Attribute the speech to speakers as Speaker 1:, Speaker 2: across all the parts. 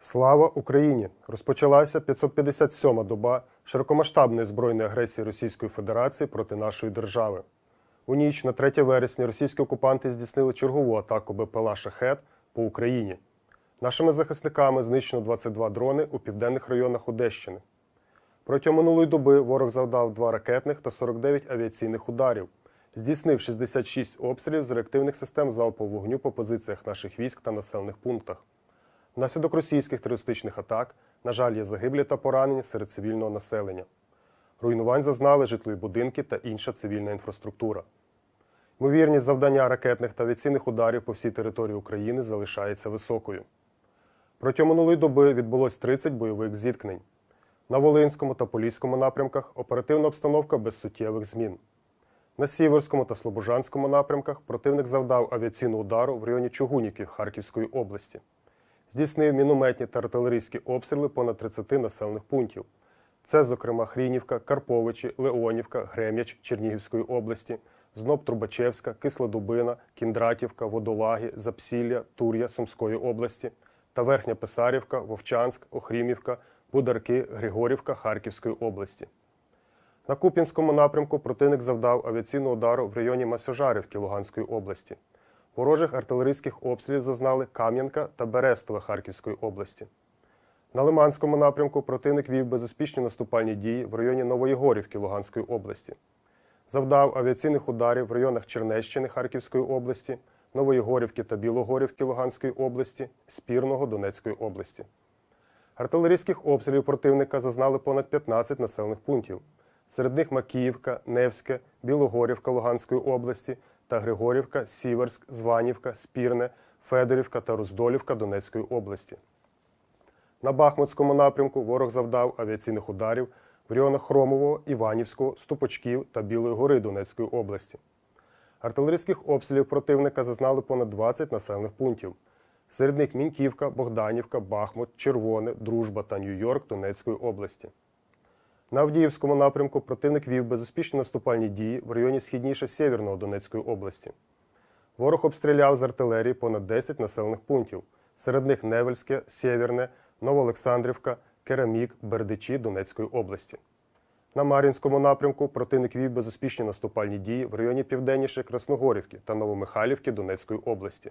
Speaker 1: Слава Україні! Розпочалася 557-ма доба широкомасштабної збройної агресії Російської Федерації проти нашої держави. У ніч на 3 вересня російські окупанти здійснили чергову атаку БПЛА «Шахет» по Україні. Нашими захисниками знищено 22 дрони у південних районах Одещини. Протягом минулої доби ворог завдав 2 ракетних та 49 авіаційних ударів, здійснив 66 обстрілів з реактивних систем залпового вогню по позиціях наших військ та населених пунктах. Внаслідок російських терористичних атак, на жаль, є загиблі та поранені серед цивільного населення. Руйнувань зазнали житлові будинки та інша цивільна інфраструктура. Ймовірність завдання ракетних та авіаційних ударів по всій території України залишається високою. Протягом минулої доби відбулось 30 бойових зіткнень. На Волинському та Поліському напрямках оперативна обстановка без суттєвих змін. На Сіверському та Слобожанському напрямках противник завдав авіаційну удару в районі Чугуніків Харківської області. Здійснив мінометні та артилерійські обстріли понад 30 населених пунктів. Це, зокрема, Хрінівка, Карповичі, Леонівка, Грем'яч Чернігівської області, Зноб Трубачевська, Кислодубина, Кіндратівка, Водолаги, Запсілля, Тур'я Сумської області та Верхня Писарівка, Вовчанськ, Охрімівка, Бударки, Григорівка Харківської області. На Куп'янському напрямку противник завдав авіаційного удару в районі Масожарівки Луганської області. Ворожих артилерійських обстрілів зазнали Кам'янка та Берестове Харківської області. На Лиманському напрямку противник вів безуспішні наступальні дії в районі Новоєгорівки Луганської області. Завдав авіаційних ударів в районах Чернещини Харківської області, Новоєгорівки та Білогорівки Луганської області, Спірного Донецької області. Артилерійських обстрілів противника зазнали понад 15 населених пунктів. Серед них Макіївка, Невське, Білогорівка Луганської області та Григорівка, Сіверськ, Званівка, Спірне, Федорівка та Роздолівка Донецької області. На Бахмутському напрямку ворог завдав авіаційних ударів в районах Хромового, Іванівського, Ступочків та Білої гори Донецької області. Артилерійських обстрілів противника зазнали понад 20 населених пунктів. Серед них Міньківка, Богданівка, Бахмут, Червоне, Дружба та Нью-Йорк Донецької області. На Авдіївському напрямку противник вів безуспішні наступальні дії в районі східніше Сєвєрного Донецької області. Ворог обстріляв з артилерії понад 10 населених пунктів. Серед них Невельське, Сєвєрне, Новоолександрівка, Керамік, Бердичі Донецької області. На Мар'їнському напрямку противник вів безуспішні наступальні дії в районі південніше Красногорівки та Новомихайлівки Донецької області.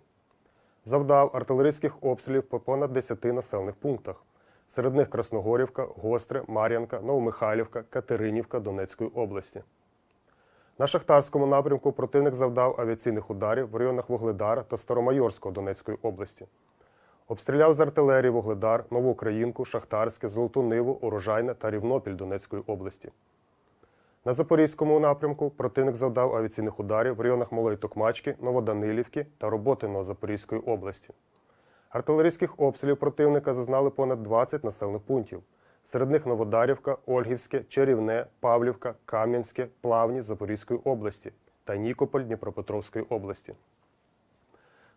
Speaker 1: Завдав артилерійських обстрілів по понад 10 населених пунктах. Серед них Красногорівка, Гостре, Мар'янка, Новомихайлівка, Катеринівка Донецької області. На Шахтарському напрямку противник завдав авіаційних ударів в районах Вугледара та Старомайорського Донецької області. Обстріляв з артилерії Вугледар, Нову Українку, Шахтарське, Золоту Ниву, Урожайне та Рівнопіль Донецької області. На Запорізькому напрямку противник завдав авіаційних ударів в районах Малої Токмачки, Новоданилівки та Роботиного Запорізької області. Артилерійських обстрілів противника зазнали понад 20 населених пунктів. Серед них Новодарівка, Ольгівське, Чарівне, Павлівка, Кам'янське, Плавні Запорізької області та Нікополь Дніпропетровської області.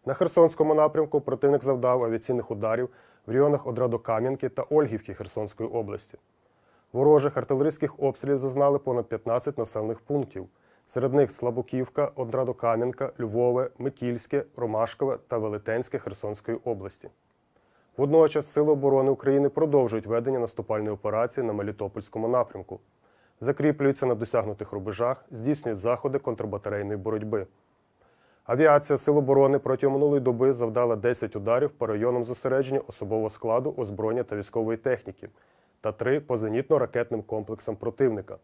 Speaker 1: На Херсонському напрямку противник завдав авіаційних ударів в районах Одрадокам'янки та Ольгівки Херсонської області. Ворожих артилерійських обстрілів зазнали понад 15 населених пунктів. Серед них Слабоківка, Одрадокам'янка, Львове, Микільське, Ромашкове та Велетенське Херсонської області. Водночас Сили оборони України продовжують ведення наступальної операції на Мелітопольському напрямку, закріплюються на досягнутих рубежах, здійснюють заходи контрбатарейної боротьби. Авіація Сил оборони протягом минулої доби завдала 10 ударів по районам зосередження особового складу, озброєння та військової техніки та 3 по зенітно-ракетним комплексам противника.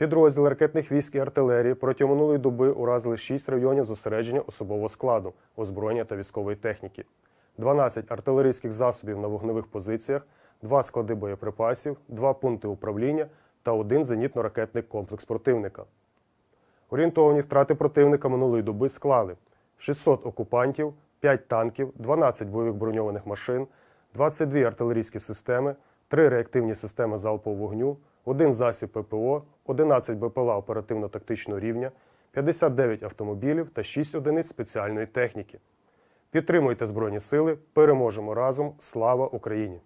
Speaker 1: Підрозділи ракетних військ і артилерії протягом минулої доби уразили 6 районів зосередження особового складу, озброєння та військової техніки, 12 артилерійських засобів на вогневих позиціях, 2 склади боєприпасів, 2 пункти управління та 1 зенітно-ракетний комплекс противника. Орієнтовні втрати противника минулої доби склали 600 окупантів, 5 танків, 12 бойових броньованих машин, 22 артилерійські системи, 3 реактивні системи залпового вогню, 1 засіб ППО, 11 БПЛА оперативно-тактичного рівня, 59 автомобілів та 6 одиниць спеціальної техніки. Підтримуйте Збройні Сили, переможемо разом! Слава Україні!